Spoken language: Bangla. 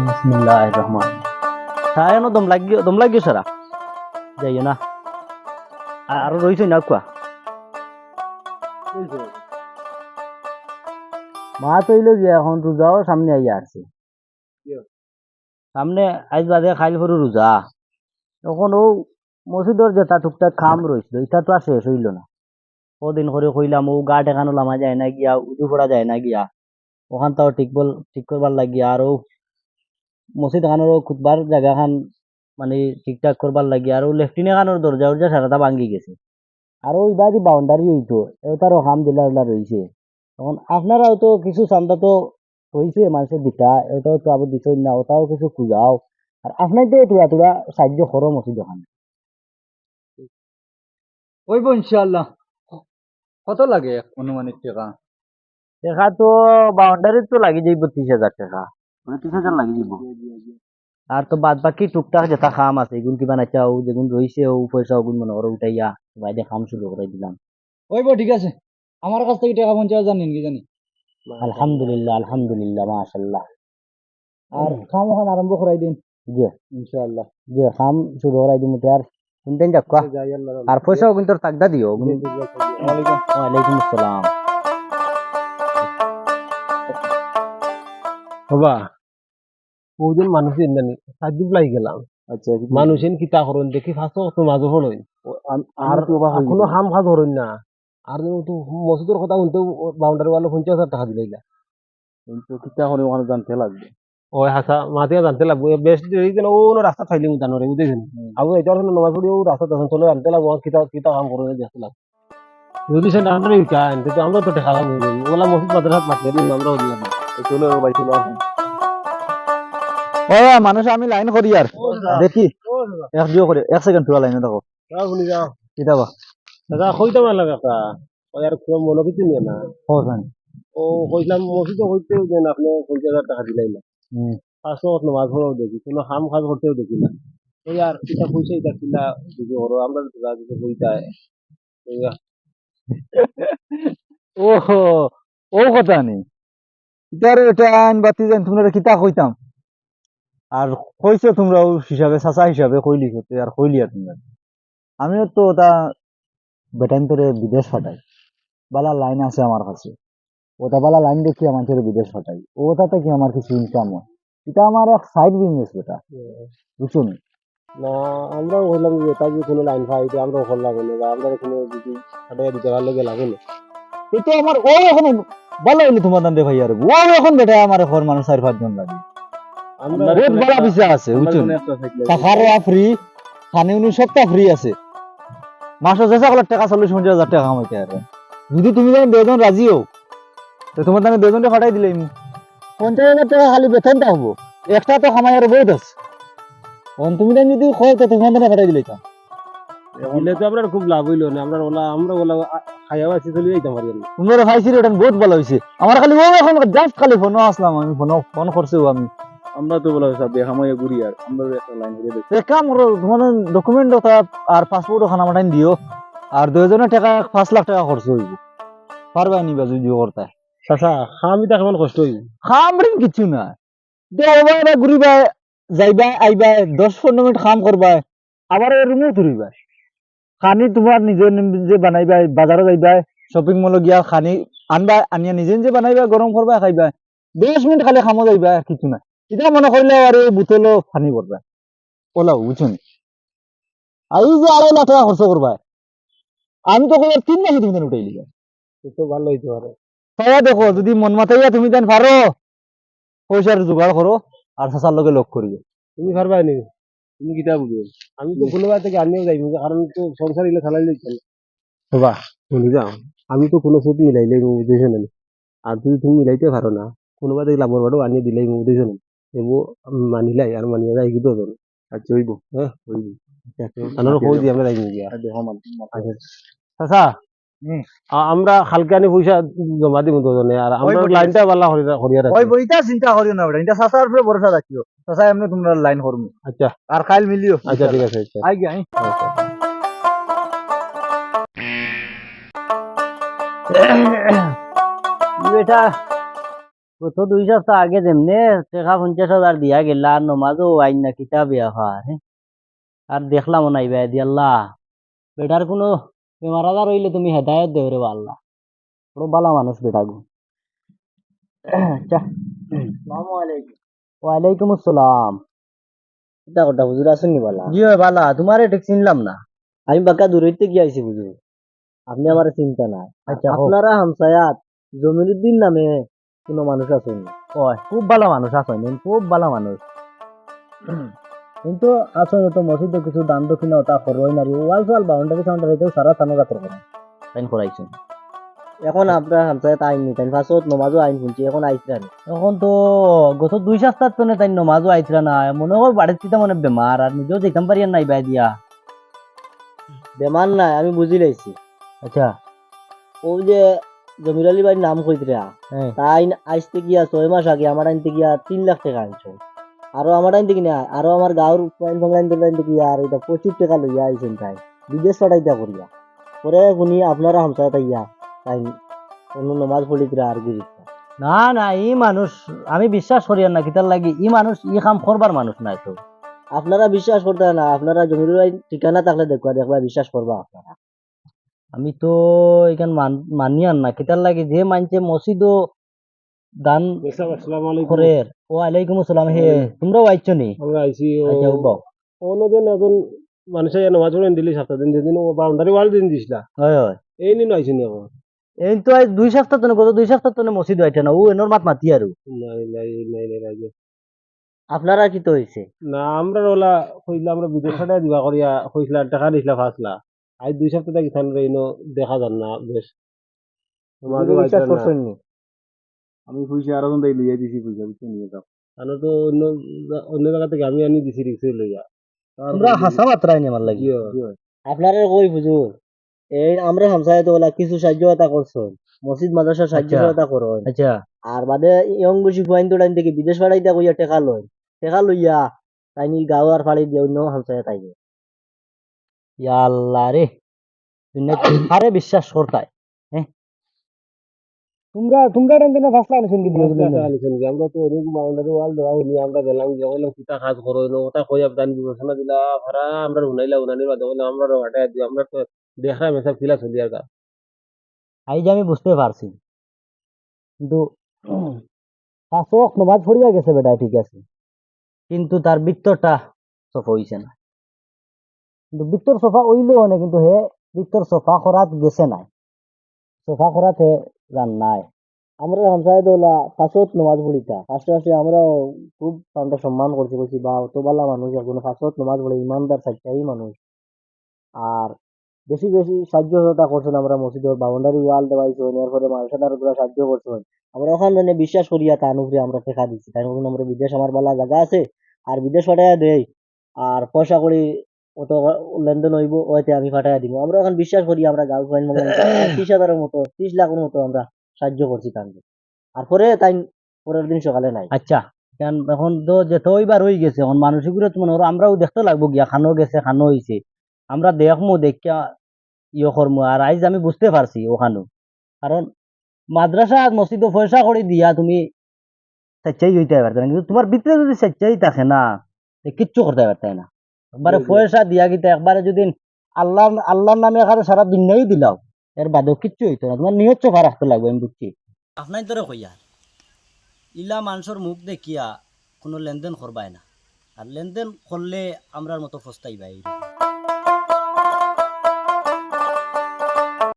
বিসমিল্লাহির রহমান সায়নো দম লাগিও দম লাগিও সারা যাইও না আর আরও রইছে না কোয়া মা তো ইলো গিয়া এখন রোজাও সামনে আইয়া আসছে সামনে আজ বাদে খাইল ফরু রোজা তখন ও মসজিদর যেটা টুকটাক খাম রয়েছিল এটা তো আর শেষ হইল না কদিন করে কইলাম ও গা টেকানো লামা যায় না গিয়া উজু পড়া যায় না গিয়া ওখান তাও ঠিক বল, ঠিক করবার লাগিয়া আর ও মসজিদ খানোর খুতবার জায়গা খান মানে ঠিকঠাক করবার লাগিয়া আর ও লেফটিনে খানোর দরজা উরজা সারাটা ভাঙ্গি গেছে। আর ওই বাদি বাউন্ডারি হইতো এটারও দিলা উলা রয়েছে তখন আপনারাও তো কিছু চান্দা তো হয়েছে মানুষের দিতা এটাও তো আবার দিছই না, ওটাও কিছু খুঁজাও। আর আপনার তো তুলা তুলা সাহায্য করো মসজিদ ওখানে। ওইব ইনশাআল্লাহ। কত লাগে অনুমানিক টাকা? টাকা তো বাউন্ডারি তো লাগি যাইব ত্রিশ হাজার টাকা। মানে ত্রিশ হাজার লাগি যাইব। আর তো বাদ বাকি টুকটাক যেটা খাম আছে এগুন কিবা নাচাও যেগুন রইছে ও পয়সা ওগুন মনে করো উঠাইয়া বাইরে খাম শুরু করে দিলাম। ওইব ঠিক আছে। আমার কাছ থেকে টাকা পঞ্চাশ হাজার নিন কি জানি। আলহামদুলিল্লাহ আলহামদুলিল্লাহ মাশাল্লাহ আর খাম ওখান আরম্ভ করাই দিন। জি। ইনশাআল্লাহ। জি খাম শুরু করাই দিন আর। শুনতেন যাক আর পয়সাও কিন্তু তাকদা দিও। ওয়ালাইকুম আসসালাম। হবা। বহুজন মানুষের জানি সাহায্য লাই গেলাম আচ্ছা মানুষের কিতা করুন দেখি ফাঁসো তো মাঝে হলই আর এখনও হাম খাজ হরইন না। আর তো মসজিদের কথা শুনতে বাউন্ডারি ওয়ালে পঞ্চাশ হাজার টাকা দিলাইলা কিতা করে ওখানে জানতে লাগবে। ওই হাসা মাতিয়া জানতে লাগবো। বেশ কেন ও রাস্তা খাইলি জানো রে বুঝেছেন আবু এটা নমাজ পড়ি ও রাস্তা তখন চলে জানতে লাগবো কিতা কিতা কাম করে দেখতে লাগবো যদি সে কান কিন্তু আমরা তো টেকা ওলা মসজিদ মাদ্রাসাত মাতলে আমরা হই না চলে। মানুষ আমি লাইন করি আর। দেখি। এক জিও করে এক সেকেন্ড পুরা লাইনে দেখো শুনি যাও। কিতা বা দাদা কইতে পারলাম একটা ওই আর কোনো মনে কিছু নিয়ে না। হোসেন ও কইলাম মসজিদে হইতে যেন আপনি পঞ্চাশ হাজার টাকা দিলাই না। হুম। পাঁচশো নামাজ পড়াও দেখি কোনো হাম কাজ করতেও দেখি না। ওই আর এটা পয়সা এটা কিনা যদি করো আমরা তোরা যদি বইটা ও ও কথা নেই ইতারে আইন বাতি যেন তোমরা কিতা কইতাম। আর কইছো তোমরা হিসাবে, চাচা হিসাবে কইলি হতে আর কইলি আর তোমরা। আমিও তো ওটা বেটাইন তোরে বিদেশ ফাটাই বালা লাইন আছে আমার কাছে। ওটা বালা লাইন দেখি আমার তোরে বিদেশ ফাটাই ওটাতে কি আমার কিছু ইনকাম হয়? এটা আমার এক সাইড বিজনেস বেটা বুঝছ নি? না, আমরাও হইলাম যে এটা যদি কোনো লাইন যে আমরাও করলাম না। বা আমরা কোনো যদি দিতে পারলে গেলাম এটা আমার ও এখন ভালো হইলে তোমার দান্দে ভাই আর। ও এখন বেটা আমার ঘর মানুষ চার পাঁচজন লাগে। বহুত বড় বিষয় আছে বুঝছ নি? ফ্রি খানি উনি সবটা ফ্রি আছে। মাসে চেষ্টা করলে টাকা চল্লিশ পঞ্চাশ হাজার টাকা কামাইতে আর যদি তুমি যেন দুজন রাজি হও তো তোমার দামে দুজনটা ফাটাই দিলে পঞ্চাশ হাজার টাকা খালি বেতনটা হব। একটা তো কামাই আর বহুত আছে। তুমি যদি কয় তো তোমার দামে ফাটাই দিলে দিলে তো আমরা খুব লাভ হইল না। আমরা ওলা আমরা ওলা খাইয়াও আছি চলে পারি না তোমরা ওটা বহুত ভালো হয়েছে আমার খালি ও এখন জাস্ট খালি ফোন আসলাম আমি ফোন ফোন করছেও আমি। আমরা তো বলা সব দেখামাইয়া ঘুরি আর আমরা একটা লাইন করে দেখি এক কাম করো তোমাদের ডকুমেন্ট আর পাসপোর্ট ওখানে আমার দিও। আর দুজনের টাকা পাঁচ লাখ টাকা খরচ হইব। পারবা নিবা যদি করতে? চাচা খামি তা কেমন কষ্ট হইব। খাম রিম কিছু না। দেওয়া ঘুরিবা যাইবা আইবা দশ পনেরো মিনিট খাম করবা। আবার রুমে ঘুরিবা খানি তোমার নিজে নিজে বানাইবা বাজারে যাইবা শপিং মল গিয়া খানি আনবা আনিয়া নিজে নিজে বানাইবা গরম করবা খাইবা দশ মিনিট খালি খামো যাইবা আর কিছু না এটা মনে করলে আর বুতলো ফানি করবা ওলাও বুঝুন আর যে আড়াই লাখ টাকা খরচ করবা আমি তো আর তিন মাসে তুমি উঠাই লিবা তো ভালো হইতে পারে তাইয়া দেখো যদি মন মাতাইয়া তুমি দেন পারো পয়সার জোগাড় করো আর চাচার লগে লগ করিও তুমি পারবা নি? তুমি কিতা বুঝো আমি তো কোনো থেকে আনিও যাইব কারণ তো সংসার ইলে চালাই লইছেন বাবা শুনি যাও। আমি তো কোনো ছুটি মিলাইলে বুঝেছ না আর যদি তুমি মিলাইতে পারো না কোনোবা দেখলে আমার বাড়িও আনিয়ে দিলাই বুঝেছ না এবো মানিলাই আর মানিয়ে যাই কিন্তু হবে আচ্ছা হইব হ্যাঁ হইব আনার কই দিয়ে আমরা গিয়া দেখো মান চাচা আমরা হালকা আনি পয়সা জমা দিব দুজনে আর আমরা লাইনটা বালা হরিয়া হরিয়া ওই বইটা চিন্তা করিও না বেটা এটা চাচার উপরে ভরসা রাখিও। চাচা এমনি তোমরা লাইন করব আচ্ছা। আর খাইল মিলিও। আচ্ছা ঠিক আছে আচ্ছা। আই গিয়া বেটা গত দুই সপ্তাহ আগে যেমনে টাকা পঞ্চাশ হাজার দিয়া গেলা আর নমাজও আইন না কিতাব আর দেখলাম নাই ভাই দিয়াল্লা বেটার কোনো বেমার আজার হইলে তুমি হেদায়ত দেও রে আল্লাহ বড় ভালো মানুষ বেটা গো। ওয়ালাইকুম আসসালাম। কিতা কথা হুজুর আছেন নি বালা জি বালা তোমার এটা চিনলাম না। আমি বাঁকা দূরইতে গিয়ে আইছি হুজুর। আপনি আমার চিন্তা নাই। আচ্ছা। আপনারা হামসায়াত জমিরুদ্দিন নামে কোনো মানুষ আছেন খুব ভালো মানুষ আসেন খুব ভালো মানুষ। কিন্তু আসলে তো মসজিদে কিছু দান দক্ষিণা ওটা করোই না ওয়াল সোয়াল বাউন্ডারি সাউন্ডারিতেও সারা থানো গাতর করে তাই করাইছেন এখন আপনার হামসায়াত আইন নি তাই ফাঁসত নমাজও আইন শুনছি এখন আইসলেন এখন তো গত দুই সপ্তাহ তো তাই নমাজও আইতরা না মনে হয় বাড়িতে তো মনে বেমার আর নিজেও যেতাম পারি নাই বাই দিয়া। বেমার নাই আমি বুঝি লাইছি আচ্ছা। ও যে জমির আলী বাড়ির নাম কইতরা হ্যাঁ তাই আইসতে গিয়া ছয় মাস আগে আমার আনতে গিয়া তিন লাখ টাকা আনছো। আরও আমার আনতে কিনা আরও আমার গাঁর পয়েন্ট ফংলাইন আনতে গিয়া আর এটা প্রচুর টাকা লইয়া আইছেন তাই। বিদেশ পাঠাইতা করিয়া। পরে শুনি আপনারা হামসায়াত আইয়া তাই অন্য নমাজ পড়িতরা আর গুজিতরা না না ই মানুষ আমি বিশ্বাস করি না কিতার লাগি ই মানুষ ই কাম করবার মানুষ নাই তো। আপনারা বিশ্বাস করতে না আপনারা জমির ঠিকানা থাকলে দেখবা দেখবা বিশ্বাস করবা আপনারা। আমি তো এখান মানি আর না কিতার লাগি যে মানছে মসজিদও দান ও আলাইকুম আসসালাম হে। তোমরাও আইছো নি? আমরা আইছি আচ্ছা এজন মানুষে নামাজ পড়েন দিলি সপ্তাহ দিন যেদিন বাউন্ডারি ওয়াল দিন দিছিলা। হয় হয়। এই নিন আইছি নি এই তো আজ দুই সপ্তাহ তো গত দুই সপ্তাহ তো মসজিদ আইছে না ও এনর মাত মাতি আর। নাই নাই নাই। আপনারা কি তো হয়েছে না আমরা ওলা কইলা আমরা বিদেশ দিবা করিয়া কইছিলা টাকা দিছিলা ফাঁসলা। আজ দুই সপ্তাহ থেকে থান রইনো দেখা যান না বেশ। বিশ্বাস করছেন। নি আমি পয়সা আরও জন লইয়া দিছি পয়সা বুঝছ নিয়ে যাও তাহলে তো অন্য অন্য জায়গা থেকে আমি আনি দিছি রিক্সে লইয়া। তোমরা হাসা মাত্রাই নি আমার লাগি। আপনারা কই হুজুর এই আমরা হামসায় তো ওলা কিছু সাহায্য এটা করছেন। মসজিদ মাদ্রাসা সাহায্য আচ্ছা। এটা করুন। আচ্ছা। আর বাদে ইয়ং বেশি ফুয়াইন তো টাইম থেকে বিদেশ পাঠাইতে কইয়া টেকা লয়। টেকা লইয়া তাই নি গাঁও আর ফাড়ি দিয়ে অন্য হামসায় তাই ইয়া আল্লাহ রে আরে বিশ্বাস করতাই তোমরা তোমরা রেন্দিন ফাসলা আনছেন কি দিয়ে টাকা আনিছেন কি? আমরা তো অনেক বাউন্ডারি ওয়াল দেওয়া হইনি আমরা গেলাম গিয়ে কইলাম কিতা কাজ করো এলো ওটা কই আপনার বিবেচনা দিলা। ভাড়া আমরা উনাইলা উনানির বাদে কইলাম আমরা হাটাই দিও আমরা তো দেখা মেসা ফিলা চলি আর আই যে আমি বুঝতে পারছি। কিন্তু শাসক নমাজ পড়িয়া গেছে বেটা ঠিক আছে। কিন্তু তার বৃত্তটা সফা হইছে না। কিন্তু বৃত্তর সফা হইল না কিন্তু হে বৃত্তর সফা করাত গেছে নাই। সফা করাত নাই। আমরা হামসায় তো ওলা ফাঁসত নমাজ পড়িতা। ফার্স্টে ফার্স্টে আমরা খুব তান্তা সম্মান করছি করছি বা, অত বালা মানুষ, এখন ফাঁসত নমাজ পড়ে, ইমানদার সাচ্চাই মানুষ। আর বেশি বেশি সাহায্য সহযোগিতা করছেন আমরা মসজিদের বাউন্ডারি ওয়াল দেওয়াইছেন, এরপরে মানুষের উপরে সাহায্য করছেন। আমরা ওখান ওখানে বিশ্বাস করিয়া তার উপরে আমরা টেকা দিচ্ছি তাই আমরা বিদেশ, আমার বালা জায়গা আছে, আর বিদেশ পাঠাইয়া দেই। আর পয়সা করি অত লেনদেন হইব ওইতে আমি পাঠাইয়া দিব। আমরা এখন বিশ্বাস করি আমরা গাঁও ত্রিশ হাজারের মতো ত্রিশ লাখের মতো আমরা সাহায্য করছি তাকে আর পরে তাই পরের দিন সকালে নাই। আচ্ছা এখন তো যেতে ওইবার হয়ে গেছে এখন মানুষগুলো তো মনে আমরাও দেখতে লাগবো গিয়া খানো গেছে খানো হইছে। আমরা দেখমো দেখিয়া ইয়ে করমু আর আইজ আমি বুঝতে পারছি ওখানো কারণ মাদ্রাসা আর মসজিদ পয়সা করে দিয়া তুমি স্বেচ্ছাই হইতে পারতে না কিন্তু তোমার ভিতরে যদি স্বেচ্ছাই থাকে না কিচ্ছু করতে পারতে না। একবারে। পয়সা দিয়া গিতে একবারে যদি আল্লাহ আল্লাহর নামে এখানে সারা দুনিয়াই দিলাও এর বাদেও কিচ্ছু হইতো না। তোমার নিয়ত চোখা রাখতে লাগবে আমি বুঝছি। আপনার তোরে কইয়া ইলা মানুষের মুখ দেখিয়া কোনো লেনদেন করবায় না। আর লেনদেন করলে আমরার মতো ফস্তাই ভাই